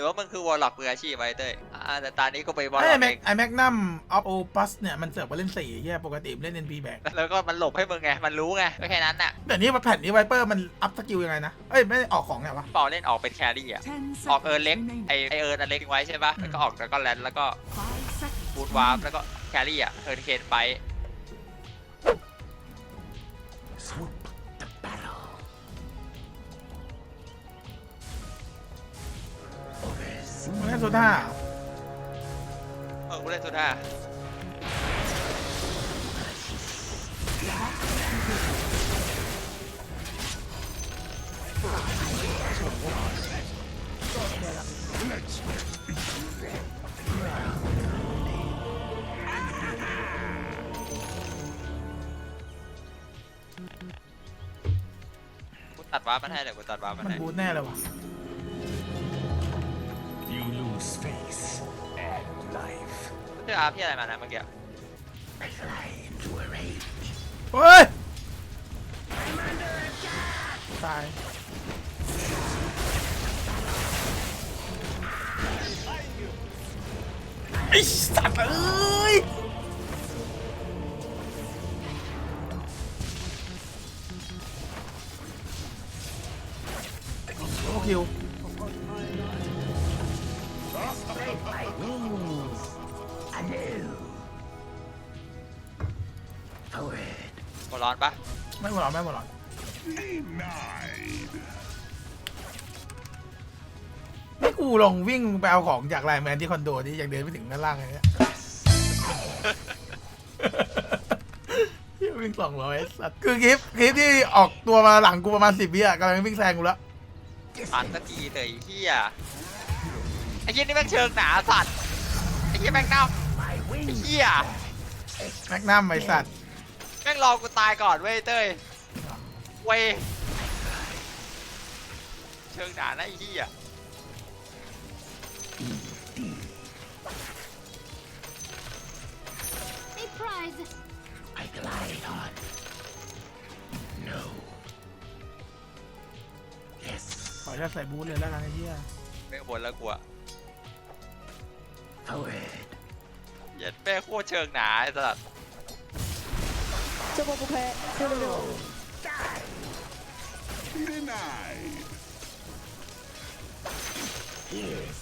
รือว่ามึงคือวอลล็อกมืออาชีพไว้เต้ยอ่าแต่ตอนนี้ก็ไปวอลไอ้ล็อกแม็เอกงไอ้แม็กนัมออฟโอปัสเนี่ย มันเสือกมาเล่นสี่แย่ปกติมันเล่นเอ็นพีแบกแล้วก็มันหลบให้มึงไงมันรู้ไงก็แค่นั้นน่ะแต่นี่แผ่นนี้ไวเปอร์มันอัพสกิลยังไงนะ เอ้ย ไม่ได้ออกของไงวะ เปาเล่นออกเป็นแครี่อะ ออกเอิร์นเล็กไอไอเอิร์นอันเล็กทิ้งไว้ใช่ปะแล้วก็ออกแล้วก็แลนด์แล้วก็บูทวาร์ปแล้วก็แครี่อะเอิร์นเคนไป มันเล่นโซด้าเออกูเล่นสุดท้ากูตัดวาร์ปมันให้เดี๋ยวกูตัดวาร์ปมันมันให้บูทแน่เลยวะ ออาร์พี่อะไรมานะเมื่อกี้ I fly into a rage. เฮ้ย ตาย ไอ้สัตว์เอ้ย โอ้คิว ไม่หมดหรอกไม่หมดหรอก Denied. นี่กูลงวิ่งไปเอาของจากไลน์แมนที่คอนโดนี่ยังเดินไม่ถึงด้านล่างเลยเนี่ยเหี้ยวิ่งสองร้อยสัตว์คือคลิปคลิปที่ออกตัวมาหลังกูประมาณสิบวิอะกำลังวิ่งแซงกูแล้วอันสักทีเถอะไอ้เหี้ยไอ้เหี้ยนี่แม่งเชิงหนาสัตว์ไอ้เหี้ยแม่งเน่า My ไอ้ wings. เหี้ยแม็กนัมไอสัตว์แม่งรอกูตายก่อนเว้ยเต้ย เว้ยเชิงหนานะไอ้เหี้ย A prize. I glide on. No. Yes. ขอจะใส่บูทเลยแล้วกันไอ้เหี้ยแม่งบนแล้วกูอะ Forward. เหี้ย็ดแม่งโคตรเชิงหนาไอ้สัตว์ Denied. Here's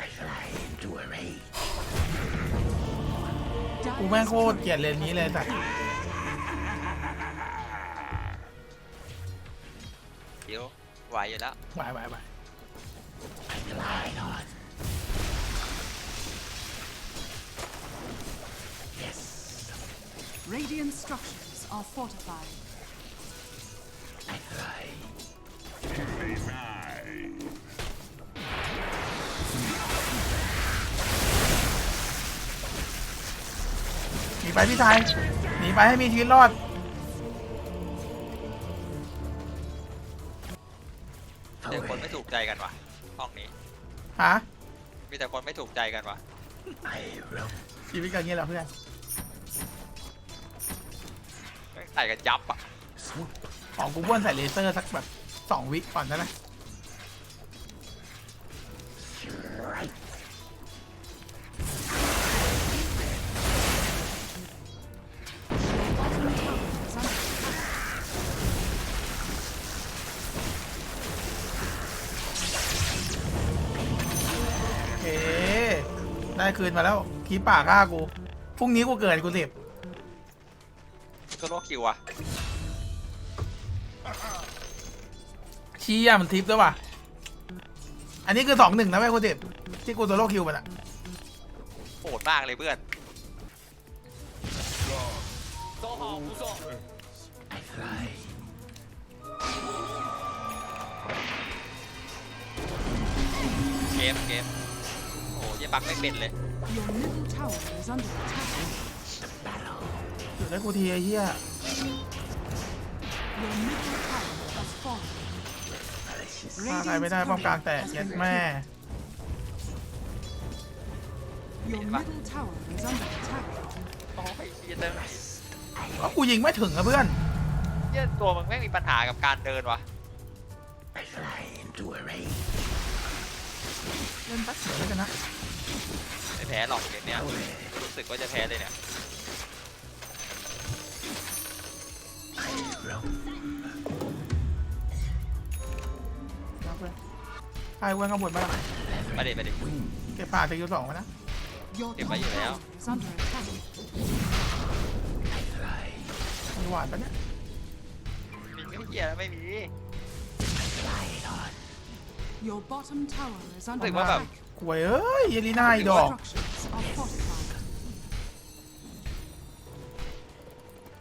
I fly into a rage. กูแม่งโคตรเกลียดเลนนี้เลยสัตว์เดี๋ยวไหวอยู่แล้วไปไปไป I glide on. Radiant structures are fortified. I fly. หนีไปพี่ชายหนีไปให้มีชีวิตรอดเจอคนไม่ถูกใจกันว่ะห้องนี้ ฮะ มีแต่คนไม่ถูกใจกันว่ะ I roam. ชีวิตกันอย่างเงี้ยเหรอเพื่อน กันยับอะของกูบ้วนใส่เลเซอร์สักแบบสองวิก่อนได้ไหม Strike. โอเคได้คืนมาแล้วคีป่าฆ่ากู พรุ่งนี้กูเกิดกูสิบ โลคิวอะเชี้ยมันทิปแล้วว่ะ อันนี้คือสองหนึ่งนะแม่กูสิบที่กูโซโล่คิวมันอะโหดมากเลยเพื่อน I fly. เกมเกมโอ้ยยังบักไม่เป็นเลย Your middle tower is under attack. ให้กูทีไอ้เหี้ย Your middle tower has fallen. Malicious. ฆ่าใครไม่ได้ป้อมกลางแตกเย็ดแม่ Your middle tower is under attack. โอ้ยเหี้ยเต้ยก็กูยิงไม่ถึงอะเพื่อน เหี้ยตัวมึงแม่งมีปัญหากับการเดินวะ I fly into a rain. เล่นแป๊บเดียวแล้วกันนะไม่แพ้หรอกเกมเนี้ยรู้สึกว่าจะแพ้เลยเนี่ย ไอ้เว้นข้างบนมาละไปเด็ดไปเด็ดเก็บป่าจะยูสองมานะเก็บไปอยู่แล้ว is under attack. มีหวานปะเนี่ยมีไม่เกียแล้ไม่มี Your bottom tower กลัควยเอ้ยเยลีน่าอีดอก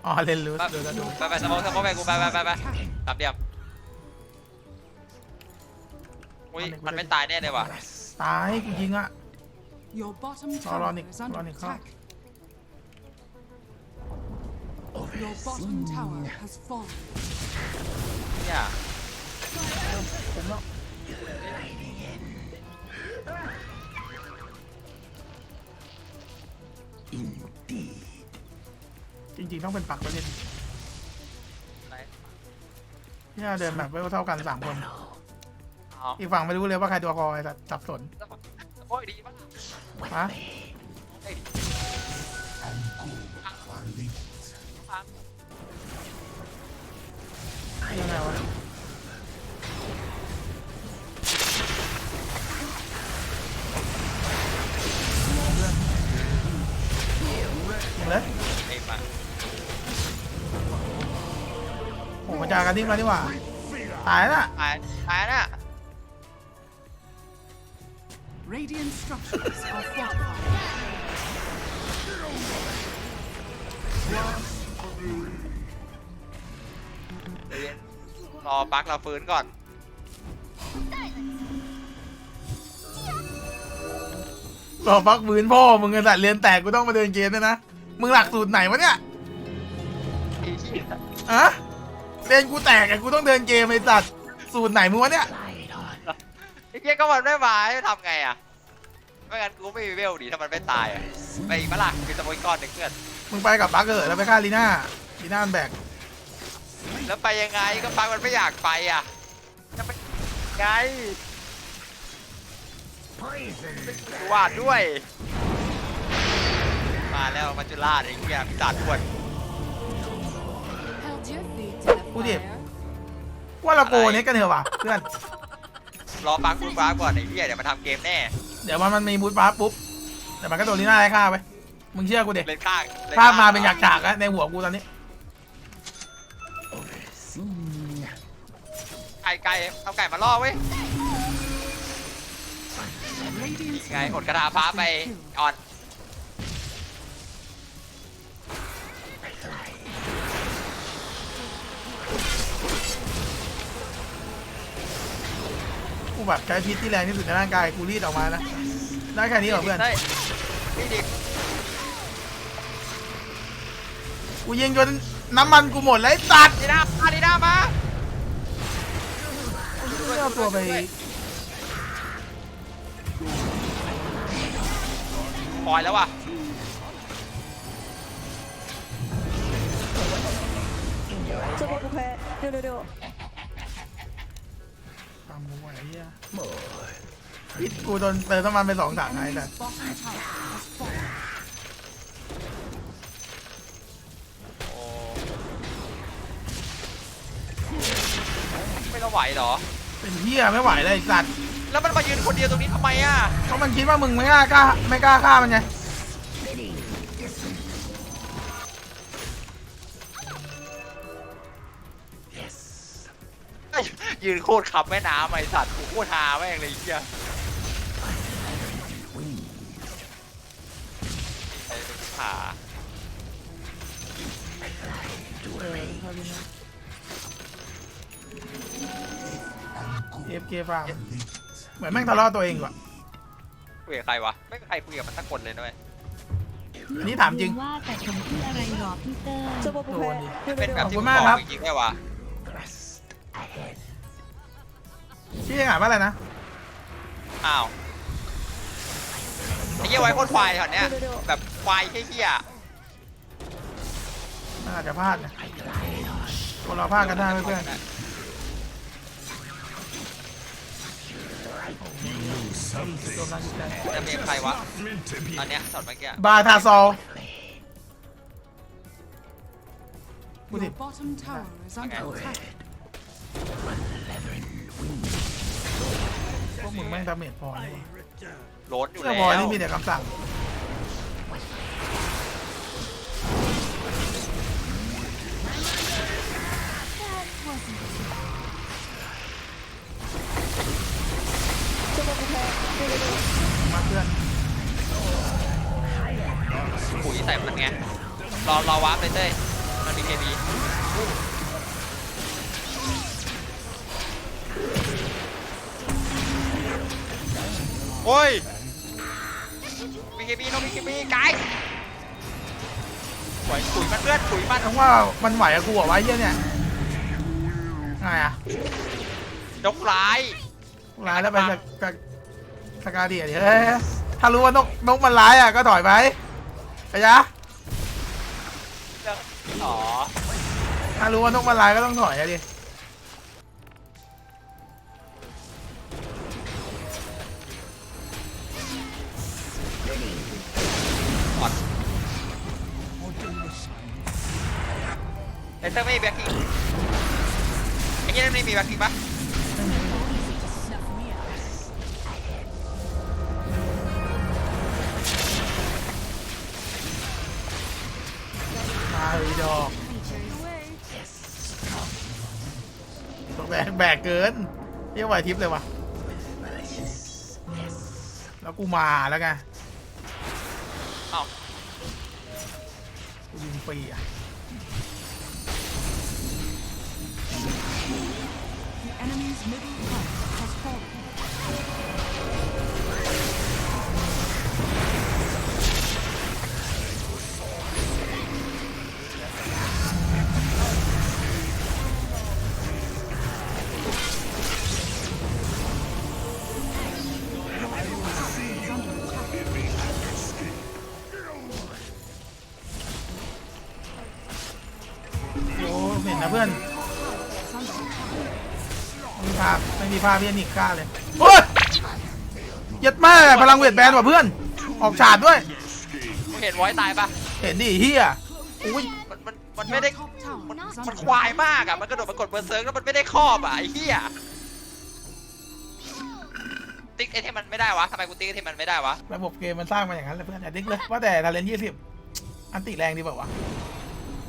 อ๋อเล่นลูสไปเดี๋ยวจะดูไปไปสมองสมองไปกูไปไปไปไปตามเดียบอุ้ยมันไม่ตายแน่เลยว่ะตายกูยิงอะ Your bottom Oh, tower Ronick, is under Ronick, huh? attack. Your bottom tower has fallen. เนี่ยผมแล้ว Indeed. จริงๆต้องเป็นปักประเด็นอะไรเนี่ยเดินแบบไม่เท่ากันสามคนเอาอีกฝั่งไม่รู้เลยว่าใครตัวคอไอ้สัตว์สับสนโอ้ยดีมากฮะเฮ้ยยังไงวะ จากันดิ้งแล้วนี่หว่า ตายน่ะตายตายน่ะ Radiant structures are fortified. เดี๋ยวเย็นรอปักเราฟื้นก่อน รอพักบืนพ่อมึงไอ้สัตว์เรียนแตกกูต้องมาเดินเกมด้วยนะ มึงหลักสูตรไหนวะเนี่ยไอ้เหี้ยอะ เรียนกูแตกไอ้กูต้องเดินเกมไอ้สัตว์สูตรไหนมึงวะเนี่ย Fly it on. ไอ้เหี้ยก็มันไม่มาจะทำไงอะไม่งั้นกูไม่มีเวลดีถ้ามันไม่ตายอะไปอีกปะล่ะมีสโมยก้อนหนึ่งเพื่อนมึงไปกับปักเถอะแล้วไปฆ่าลีน่าลีน่ามันแบกแล้วไปยังไงก็ปักมันไม่อยากไปอะจะไปไง Poison. กูวาดด้วย มาแล้วมัจจุราชไอ้เหี้ยพิศาจทวน Held your feet to the Ui, đẹp. fire. ว่าเราโกเน็ตกันเถอะว่ะเพื่อน รอปักกูปักก่อนไอ้เหี้ยเดี๋ยวมาทำเกมแน่ เดี๋ยวมันมันมีบูทฟ้าปุ๊บเดี๋ยวมันก็โดนลีน่าให้ฆ่าไปมึงเชื่อกูเด็กเล่นข้างล่นภาพข้งมาเป็นอยากฉากๆอะในหัวกูตอนนี้ Overseen. ไก่ไก่เอาไก่มาล่อเว้ย Radiant ไงอดกระดาฟ้าไปอ่อนกูแบบใช้พิษที่แรงที่สุดในร่างกายกูรีดออกมานะ ได้แค่นี้เหรอเพื่อน ฮ้ยนี่ดิ กูยิงจนน้ำมันกูหมดแล้วไอ้สัตว์ ดีด้ามาดีด้ามา ไม่เอาตัวไป ปล่อยแล้วว่ะ 这波不亏，六六六。 ตามกูไอ้ เหี้ยพิษกูโดนเติมน้ำมันไปสองถังไอ้สัต enemy's ว์ bottom tower has fallen. โอ้ไม่เราไหวเหรอ เป็นเหี้ยไม่ไหวเลยไอ้สัตว์แล้วมันมายืนคนเดียวตรงนี้ทำไมอะ เพราะมันคิดว่ามึงไม่กล้ากล้าไม่กล้าฆ่ามันไง ยืนโคตรขับแม่น้ำไอสัตว์กูโคตรฮาแม่งเลยไอ้เฮียไอ้เป็าเอฟเกฟาเหมือนแม่งทะเลาะตัวเองว่ะ คุยกับใครวะ ไม่ใครคุยกับมันสักคนเลยนะเว้ยอันนี้ถามจริง ว่าแต่ผมพูดอะไรหรอพี่เตอร์จอกผมเป็นแบบที่กูบขอกรัจริงๆแค่วะ ชื่อยังไงว่าอะไรนะอ้าวไอ้เหี้ยไว้โคตรควายแถวเนี้ยแบบควายเหี้ยน่าจะพลาดนะ I glide on. คนเราพลาดกันได้ไหมเพื่อน Something โดนรังใจจะมีใครวะ meant to be ตอนเนี้ยช็อตเมื่อกี้บาทาซอลพูด Your ดิ bottom tower is under attack. มึงแม่งดาเมจพอเลยวะโหลดอยู่เชื่แล้อวพอนี่มีแต่คำสั่งจะบอกกูแพ้เร็วเร็วเร็วมาเพื่อนปุ๋ยใส่มันไงรอรอวาร์ปเลยเต้ยมันมีเคบี โอ้ยมีเคบีน้องมีเคบีไกด์ปุ๋ยปุ๋ยมันเพื่อนปุ๋ยมันทั้งว่ามันไหวกับกูเหรอวะไอ้เหี้ยเนี่ยไงอะนกร้ายร้ายแล้วไปสกสกาเดียดิเฮ้ยถ้ารู้ว่านกนกมันร้ายอะก็ถอยไปไปยะอ๋อถ้ารู้ว่านกมันร้ายก็ต้องถอยอะดิ เลเซอร์ไม่มีแบ็คกิ้งไอ้ยี่นั่นไม่มีแบ็คกิ้งปะมายดอกต้องแบกแบกเกินเรียกไหวทิปเลยวะแล้วกูมาแล้วไงเอ้ากูยิงฟรีอะ พไม่มีภาพพี่นิกกล้าเลยโอ้ยยัดแม่พลังเวทแบนว่ะเพื่อน ออกฉาดด้วย มึงเห็นไว้ตายปะเห็นดิเฮียอุ้ยมันมันมันไม่ได้ Top tower มัน is มัน under ควายมากอะ มันกระโดดมากดเบอร์เซิร์กแล้วมันไม่ได้ครอบอะไอ้เหี้ยติ๊กไอเทมมันไม่ได้วะทำไมกูติ๊กไอเทมมันไม่ได้วะ ระบบเกมมันสร้างมาอย่างนั้นเลยเพื่อนอย่าดิ้งเลยว่าแต่ทาเลนยี่สิบอันติแรงดีเปล่าวะ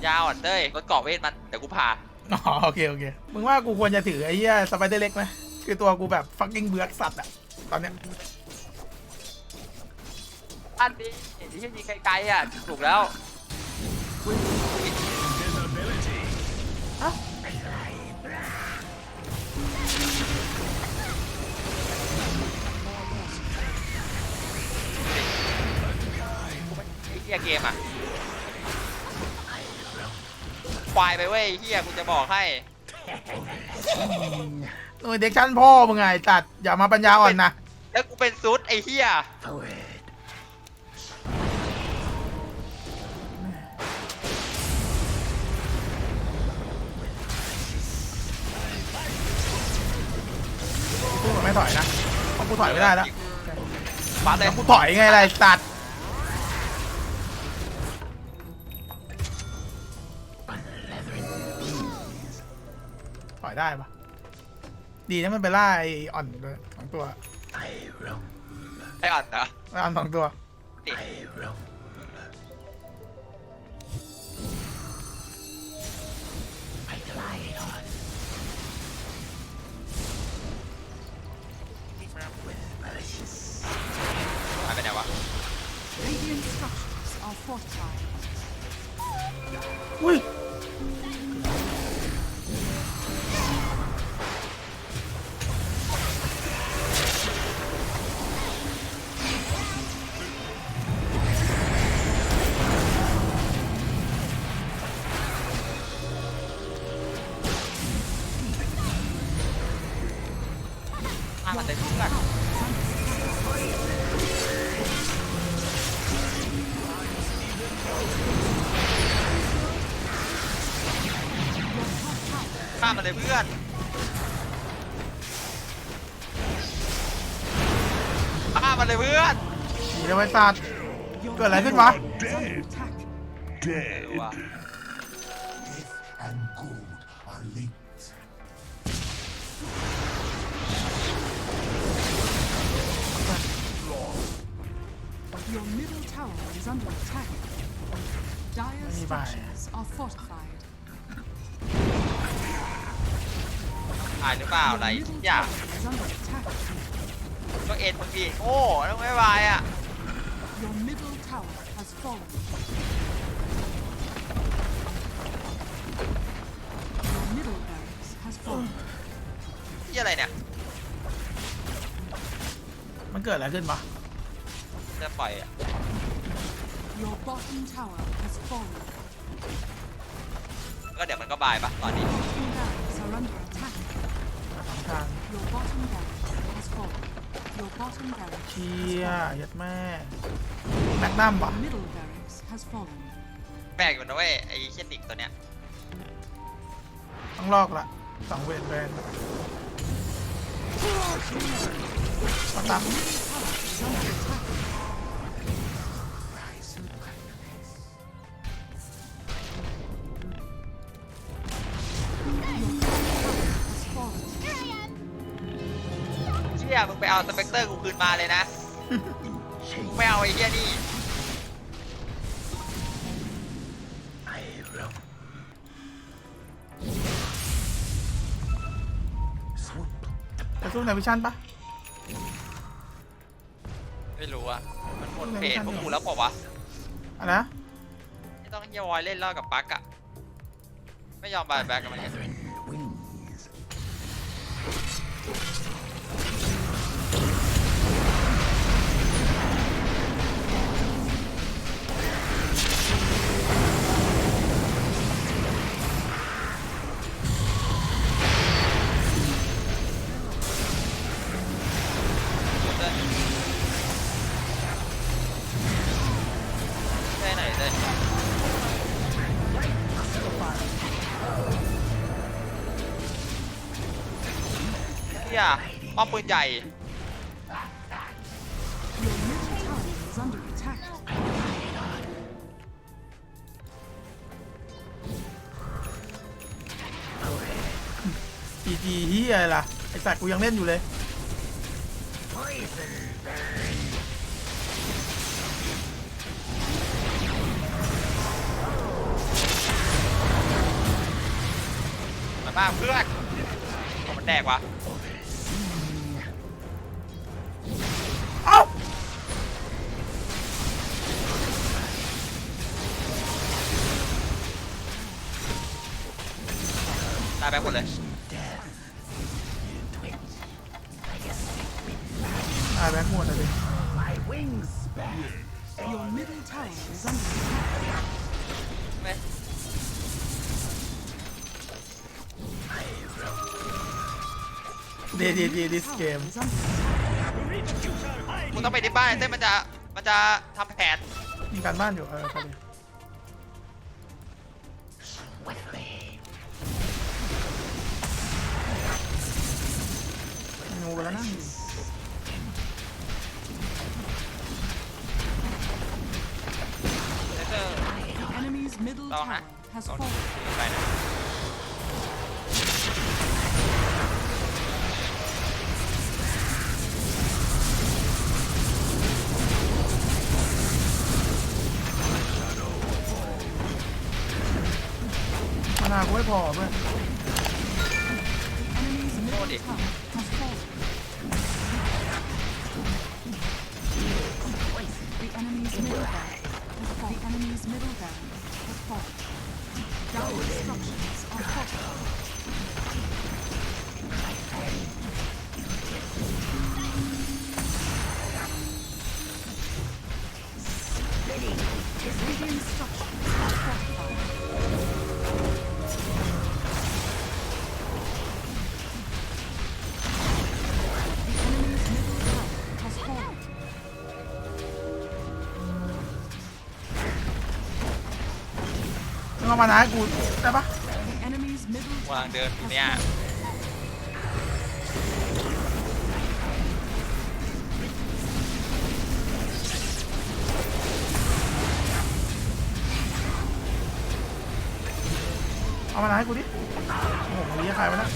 ยาวอะเต้ยรถเกาะเวทมันเดี๋ยวกูพาอ๋อโอเคโอเค มึงว่ากูควรจะถือไอ้เหี้ยสไปเดอร์เล็กไหม คือตัวกูแบบฟักกิ้งเบือกสัตว์อะตอนเนี้ยอันนี้ไอ้ที่ยิงไกลๆอะถูกแล้วไอ้เหี้ยเกมอะควายไปเว้ยไอ้เหี้ยกูจะบอกให้ หน่วยเด็กชั้นพ่อมึงไงตัดอย่ามาปัญญาอ่อนนะ แล้วกูเป็นซุดไอ้เหี้ยกูไม่ถอยนะเพราะกูถอยไม่ได้แล้วมาเลยกูถอยไงไรตัดถอยได้ปะ ดีนะมันไปล่าไออ่อนด้วยสองตัวไอ้อ่อนเหรอไออ่อนสองตัวนี่หายไปไหนวะ Radiant structures are fortified. อุ้ย เลยเพื่อนฆ่ามันเลยเพื่อน หนีเลยไว้สัตว์เกิดอะไรขึ้นวะ Dead. เออว่ะ Death and good are linked. Your middle tower is under attack. Dire's Any buy. structures are fortified. ายหรือเปล่า Your อะไร middle อย่า tower is under attack. ก็เอ็นมึงดีโอ้ต้องไม่วายอะ Your middle tower has fallen. Your middle barracks has fallen. ที่อะไรเนี่ยมันเกิดอะไรขึ้นวะจะปล่อยอะ Your bottom tower has fallen. ก็เดี๋ยวมันก็บายปะตอนนี้ fallen. Your bottom barracks เชียยัดแม่แม็กนัมปะ middle barracks has fallen. แปลกอยู่นะเว้ยไอ้เชนนิกตัวเนี้ยต้องลอกละสองเวทแบนมาตับ เอาสเปกเตอร์กูคืนมาเลยนะมึงไม่เอาไอ้เหี้ยนี่ I will. Swoop. จะสู้ในวิชั่นปะไม่รู้อะมันหมดเพจพวกกูแล้วเปล่าวะอะไรนะ ไม่ต้องเฮียวอยเล่นเล่ากับปักอะไม่ยอมบายแบ็กกับมันเนี่ เฮียป้อมปืนใหญ่ Your middle tower is under attack. จีจีเฮียอะไรล่ะ ไอสัตว์กูยังเล่นอยู่เลยมันมากเพื่อนโอ้มันแดกวะ ตายไปหมดเลยตายแบ็คหมดเลยดิ Your middle tower is under attack. ไม่เดดีดีดิสเกม Is under attack. มึงต้องไปที่บ้านเต้นมันจะมันจะทำแผนมีการบ้านอยู่เออพอดี enemy's middle Tao tower hả? has ต้อง fallen. ไปนะ มานากูไม่พอเพื่อน Enemy's middle đi. tower has fallen. The enemy's middle barrack has fallen. The enemy's middle barrack has fallen. Dire มึงเอามานาให้กูได้ปะ The enemy's middle วางเดินอยู่เนี่ยเอามาให้กูดิโอ้โหมันเลี้ยใครวะเนะ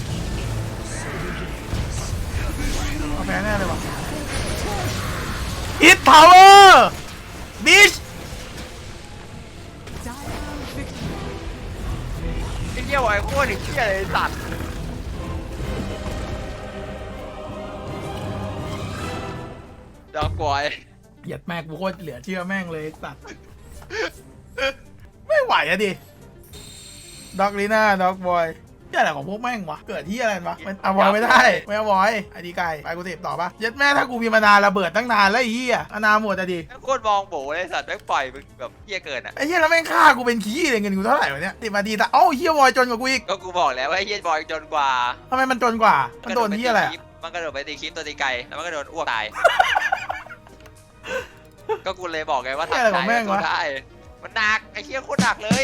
เอาแพ้แน่เลยว่ะอิททาวเวอร์บิช ยวไอ้โคตรไอ้เหี้ยเลยสัตว์ดอกบอยเหยียดแม่งกูโคตรเหลือเชื่อแม่งเลยสัตว์ ไม่ไหวอะดิด็อกลีน่าด็อกบอย ที่อะไรของพวกแม่งวะ เกิดที่อะไรวะมันเอาบอยไม่ได้ ไม่เอาบอยไอ้ดีไก่ไปกูเทปต่อปะเย็ดแม่ถ้ากูมีมานานระเบิดตั้งนานแล้วไอ้เหี้ยอานาหมดอะดิแม่งโคตรมองโบเลยสัตว์แม่งปล่อยมึงแบบเหี้ยเกินอะไอ้เหี้ยแล้วแม่งฆ่ากูเป็นขี้เลยเงินกูเท่าไหร่วะเนี่ยสิบนาทีแต่เอ้าเหี้ยบอยจนกว่ากูอีกก็กูบอกแล้วว่าไอ้เหี้ยบอยจนกว่าทำไมมันจนกว่า มันโดนที่อะไรอะมันกระโดดไปตีคลิปตัวตีไกลแล้วมันก็โดนอ้วกตาย ก็กูเลยบอกไงว่าเหี้ยอะไรของแม่งวะได้มันหนักไอ้เหี้ยโคตรหนักเลย